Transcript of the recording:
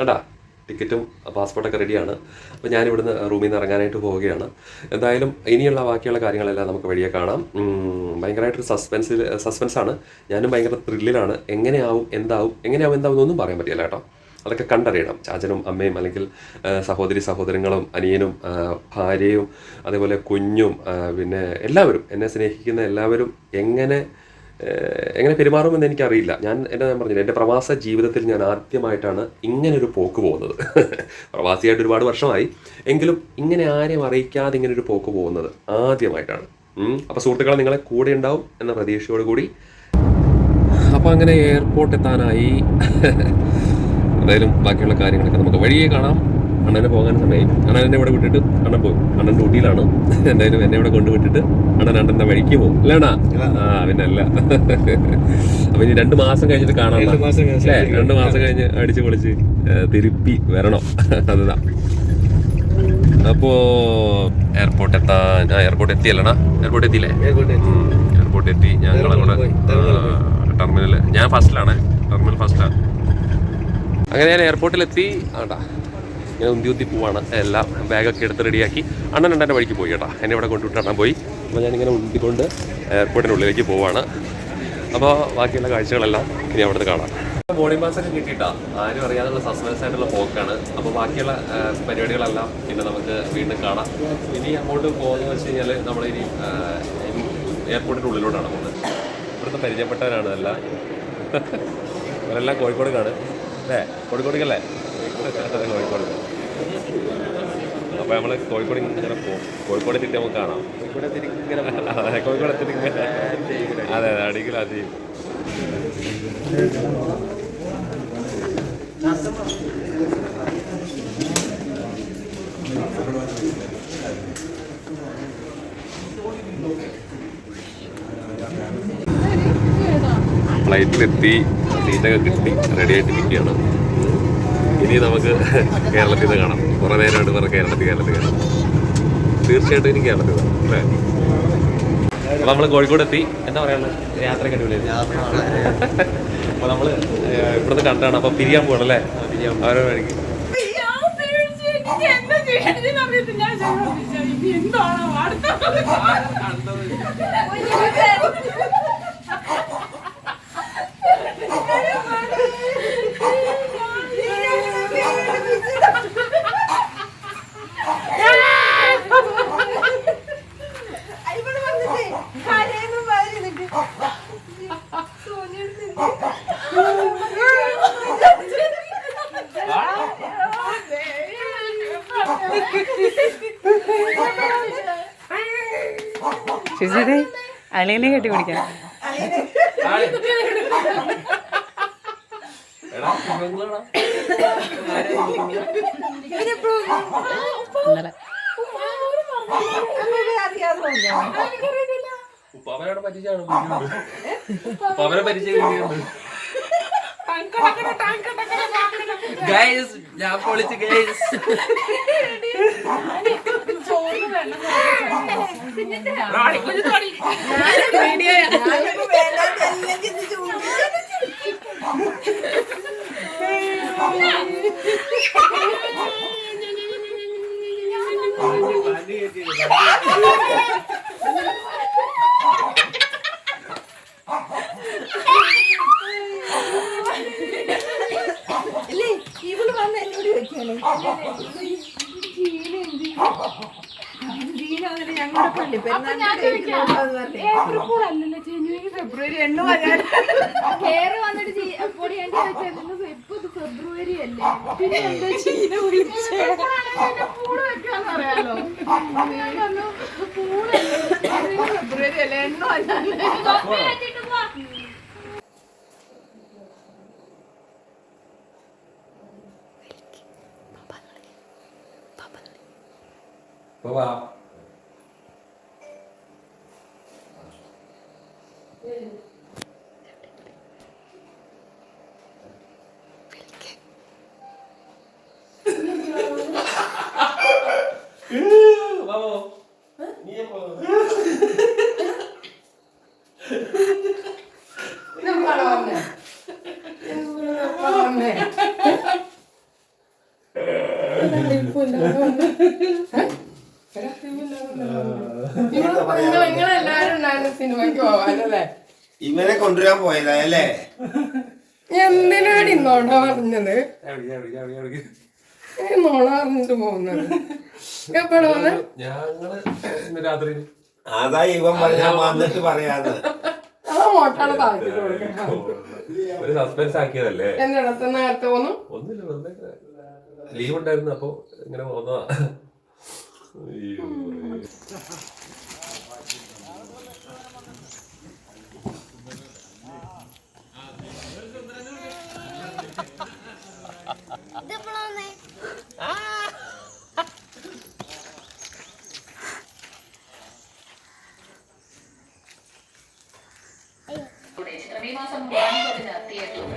കണ്ടാ? ടിക്കറ്റും പാസ്പോർട്ടൊക്കെ റെഡിയാണ്. അപ്പോൾ ഞാൻ ഇവിടുന്ന് റൂമിൽ നിന്ന് ഇറങ്ങാനായിട്ട് പോവുകയാണ്. എന്തായാലും ഇനിയുള്ള ബാക്കിയുള്ള കാര്യങ്ങളെല്ലാം നമുക്ക് വഴിയെ കാണാം. ഭയങ്കരമായിട്ടൊരു സസ്പെൻസിൽ സസ്പെൻസാണ് ഞാനും ഭയങ്കര ത്രില്ലിലാണ് എങ്ങനെയാവും എന്താവും എങ്ങനെയാവും എന്താവും എന്നൊന്നും പറയാൻ പറ്റില്ല കേട്ടോ. അതൊക്കെ കണ്ടറിയണം. ചാച്ചനും അമ്മയും അല്ലെങ്കിൽ സഹോദരി സഹോദരങ്ങളും അനിയനും ഭാര്യയും അതേപോലെ കുഞ്ഞും പിന്നെ എല്ലാവരും എന്നെ സ്നേഹിക്കുന്ന എല്ലാവരും എങ്ങനെ എങ്ങനെ പെരുമാറുമെന്ന് എനിക്കറിയില്ല. ഞാൻ എന്റെ ഞാൻ പറഞ്ഞില്ല എന്റെ പ്രവാസ ജീവിതത്തിൽ ഞാൻ ആദ്യമായിട്ടാണ് ഇങ്ങനൊരു പോക്ക് പോകുന്നത്. പ്രവാസിയായിട്ട് ഒരുപാട് വർഷമായി. എങ്കിലും ഇങ്ങനെ ആരെയും അറിയിക്കാതെ ഇങ്ങനെ ഒരു പോക്ക് പോകുന്നത് ആദ്യമായിട്ടാണ്. അപ്പോൾ സുഹൃത്തുക്കളെ നിങ്ങളെ കൂടെ ഉണ്ടാവും എന്ന പ്രതീക്ഷയോട് കൂടി അപ്പോൾ അങ്ങനെ എയർപോർട്ട് എത്താനായി. എന്തായാലും ബാക്കിയുള്ള കാര്യങ്ങളൊക്കെ നമുക്ക് വഴിയേ കാണാം. അണ്ണനെ പോകാൻ സമയമായി. അണ്ണൻ എന്നെ ഇവിടെ വിട്ടിട്ട് അണ്ണൻ പോകും അണ്ണൻ ഡ്യൂട്ടിയിലാണ്. എന്തായാലും എന്നെ ഇവിടെ കൊണ്ടുവിട്ടിട്ട് അണ്ണൻ അണ്ണന്റെ വഴിക്ക് പോകും. അല്ലേണാ ആ. പിന്നെ അല്ല അപ്പൊ ഇനി രണ്ട് മാസം കഴിഞ്ഞിട്ട് കാണാം രണ്ടു മാസം കഴിഞ്ഞ് അല്ലേ? രണ്ട് മാസം കഴിഞ്ഞ് അടിച്ച് പൊളിച്ച് തിരുപ്പി വരണം. അതാ അപ്പോ എയർപോർട്ട് എത്താൻ എയർപോർട്ട് എത്തിയല്ലണ എയർപോർട്ട് എത്തിയില്ലേ? എയർപോർട്ട് എത്തി. അങ്ങോട്ട് പോയി, ടെർമിനൽ ഞാൻ ഫസ്റ്റിലാണ് ടെർമിനൽ ഫസ്റ്റാണ് അങ്ങനെ ഞാൻ എയർപോർട്ടിലെത്തി ആണ്ടാ ഞാൻ ഉന്തി ഉന്തി പോവാണ്. എല്ലാം ബാഗൊക്കെ എടുത്ത് റെഡിയാക്കി അണ്ണൻ അണ്ണന്റെ വഴിക്ക് പോയി കേട്ടോ. എന്നെ ഇവിടെ കൊണ്ടുവിട്ട് അണ്ണൻ പോയി. അപ്പോൾ ഞാനിങ്ങനെ ഉന്തിക്കൊണ്ട് എയർപോർട്ടിനുള്ളിലേക്ക് പോവാണ്. അപ്പോൾ ബാക്കിയുള്ള കാഴ്ചകളെല്ലാം ഇനി അവിടുത്തെ കാണാം. ബോർഡിംഗ് പാസ് ഒക്കെ കിട്ടിയിട്ടാ. ആരും അറിയാതുള്ള സസ്പെൻസ് ആയിട്ടുള്ള പോക്കാണ്. അപ്പോൾ ബാക്കിയുള്ള പരിപാടികളെല്ലാം പിന്നെ നമുക്ക് വീണ്ടും കാണാം. ഇനി അങ്ങോട്ട് പോകുന്നത് വെച്ച് കഴിഞ്ഞാൽ നമ്മളിനി എയർപോർട്ടിന്റെ ഉള്ളിലോട്ടാണ് പോകുന്നത്. ഇവിടുത്തെ പരിചയപ്പെട്ടവരാണ് എല്ലാം. അവരെല്ലാം കോഴിക്കോടുകാണ് അല്ലേ? കോഴിക്കോടേക്കല്ലേ? അപ്പോൾ നമ്മൾ കോഴിക്കോട് ഇങ്ങനെ പോകും കോഴിക്കോട് എത്തിയിട്ട് നമുക്ക് കാണാം. അതെ, കോഴിക്കോട് എത്തിയിട്ട് അതെ അതെ അടിക്കലാ ചെയ്യും ഫ്ലൈറ്റിലെത്തി സീറ്റൊക്കെ കിട്ടി റെഡി ആയിട്ട് ഇനി നമുക്ക് കേരളത്തിൽ നിന്ന് കാണാം. കുറേ നേരമായിട്ട് വേറെ കേരളത്തിൽ കേരളത്തിൽ കാണാം. തീർച്ചയായിട്ടും ഇനി കേരളത്തിൽ കാണാം അല്ലേ? അപ്പോൾ നമ്മൾ കോഴിക്കോട് എത്തി. എന്താ പറയാനുള്ളത് യാത്ര അടിപൊളിയായിരുന്നു. അപ്പോൾ നമ്മൾ ഇവിടുന്ന് കണ്ടാണ്. അപ്പോൾ പിരിയാൻ പോകണം അല്ലേ? അവരോ വഴിക്ക്. എന്താണോ. എനിക്ക് എന്താ ചെയ്യണ്ടതെന്ന് അറിയത്തില്ല. ഞാൻ ചോദിച്ചു, ഇനി എന്താണോ അടുത്ത ചേച്ചി അളിയനെ കെട്ടി പിടിക്കാം. ഉപ്പാവനോട് പറ്റിച്ചാണ്. ഉപ്പാവനെ പരിചയം ഗൈസ് ഞാൻ പൊളിച്ച് ഗൈസ് ഇവൾ ഞങ്ങളുടെ പള്ളി ഫെബ്രുവരി എണ്ണ കേറി വന്നിട്ട് പൊടി ഇപ്പൊ ഇത് ഫെബ്രുവരി അല്ലേ? പിന്നെ എന്താ ചീന വിളിച്ചേ? പൂട് വെക്കാന്ന് അറിയാലോ? പൂടല്ലേ. ഫെബ്രുവരി അല്ലേ? എണ്ണ വെച്ചിട്ട് പോവാ. നിങ്ങളെല്ലാരും ഉണ്ടായിരുന്നു ഇവരെ കൊണ്ടുവരാൻ പോയതാ അല്ലേ എന്തിനാണ് ഇന്നോണ്ടാ പറഞ്ഞത് പറഞ്ഞിട്ട് പോകുന്നത് എപ്പോഴാണ് ഞങ്ങൾ രാത്രി അതാ ഇവൻ പറഞ്ഞ വന്നിട്ട് കൊടുക്കണം ഒരു സസ്പെൻസ് ആക്കിയതല്ലേ? നേരത്തെ പോന്നു വെറുതെ ലീവ് ഉണ്ടായിരുന്നു അപ്പൊ ഇങ്ങനെ പോന്നതാ അയ്യോ. അങ്ങോട്ടേക്ക് അങ്ങോട്ടേക്ക്